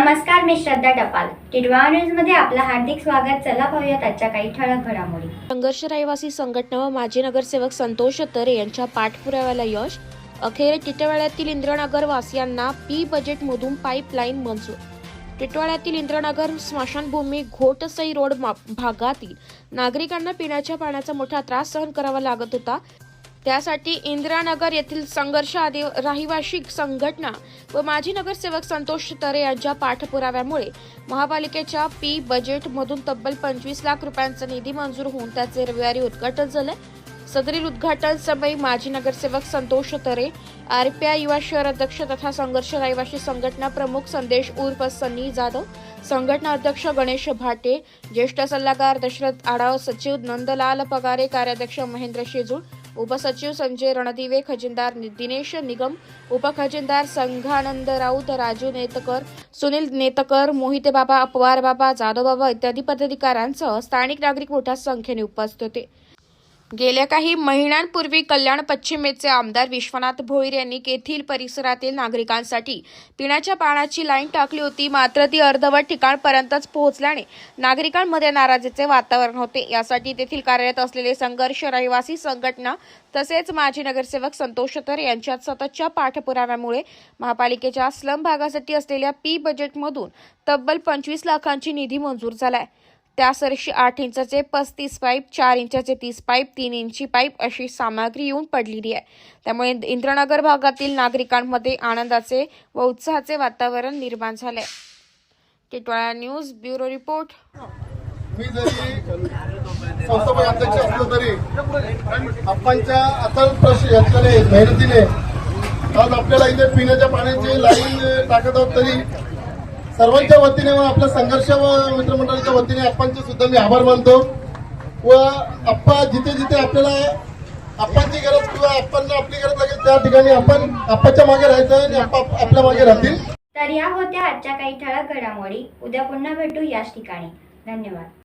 नमस्कार मी श्रद्धा टपाल. टिडवा न्यूजमध्ये आपलं हार्दिक स्वागत. चला पाहूयात आजच्या काही ठळक घडामोडी. संघर्ष रहिवासी संघटना व माजी नगरसेवक संतोष तरे यांच्या पाठपुराव्याला यश. अखेर टिटवाळ्यातील इंद्रनगर वासियांना पी बजेटमधून पाईपलाईन मंजूर. टिटवाळ्यातील इंद्रनगर स्मशानभूमी घोटसई रोड भागातील नागरिकांना पिण्याच्या पाण्याचा मोठा त्रास सहन करावा लागत होता. त्यासाठी इंदिरानगर येथील संघर्ष आदि रहिवाशी संघटना व माजी नगरसेवक संतोष तरे यांच्या पाठपुराव्यामुळे महापालिकेच्या पी बजेटमधून तब्बल पंचवीस लाख रुपयांचा निधी मंजूर होऊन त्याचे रविवारी उद्घाटन झाले. सदरील उद्घाटन समयी माजी नगरसेवक संतोष तरे आरपीआय युवा शहर अध्यक्ष तथा संघर्ष रहिवासी संघटना प्रमुख संदेश उर्फ सन्नी जाधव संघटना अध्यक्ष गणेश भाटे ज्येष्ठ सल्लागार दशरथ आढाव सचिव नंदलाल पगारे कार्याध्यक्ष महेंद्र शेजूळ उपसचिव संजय रणदिवे खजिनदार नि- दिनेश निगम उपखजिनदार संघानंद राऊत राजू नेतकर सुनील नेतकर मोहिते बाबा अपवार बाबा जाधव बाबा इत्यादी पदाधिकाऱ्यांसह स्थानिक नागरिक मोठ्या संख्येने उपस्थित होते. गेल्या काही महिन्यांपूर्वी कल्याण पश्चिमेचे आमदार विश्वनाथ भोईर यांनी येथील परिसरातील नागरिकांसाठी पिण्याच्या पाण्याची लाईन टाकली होती. मात्र ती अर्धवट ठिकाणपर्यंतच पोहोचल्याने नागरिकांमध्ये नाराजीचे वातावरण होते. यासाठी तेथील कार्यरत असलेले संघर्ष रहिवासी संघटना तसेच माजी नगरसेवक संतोष तर यांच्यात सततच्या पाठपुराव्यामुळे महापालिकेच्या स्लम भागासाठी असलेल्या पी बजेटमधून तब्बल पंचवीस लाखांची निधी मंजूर झालाय. त्यासरशी आठ इंचाचे पस्तीस पाईप चार इंचाचे तीस पाईप तीन इंची पाईप अशी सामग्री येऊन पडलेली आहे. त्यामुळे इंद्रनगर भागातील नागरिकांमध्ये आनंदाचे व उत्साहाचे वातावरण निर्माण झाले टिटवाळा न्यूज ब्युरो रिपोर्ट. मी जरी संस्थापक अध्यक्ष असलो तरी आपणच्या मेहनतीने आज आपल्याला इथे पिण्याच्या पाण्याची लाईन टाकत आहोत तरी सर्वांच्या वतीने व आपल्या संघर्ष व मित्रमंडळाच्या वतीने आपणचे सुद्धा मी आभार मानतो. व आप्पा जिथे जिथे आपल्याला आप्पांची गरज किंवा आपण आपली गरज लागेल त्या ठिकाणी आपण आप्पाच्या मागे राहायचं आणि आप्पा आपल्या मागे राहतील. तर या होत्या आजच्या काही ठळक घडामोडी. उद्या पुन्हा भेटू याच ठिकाणी. धन्यवाद.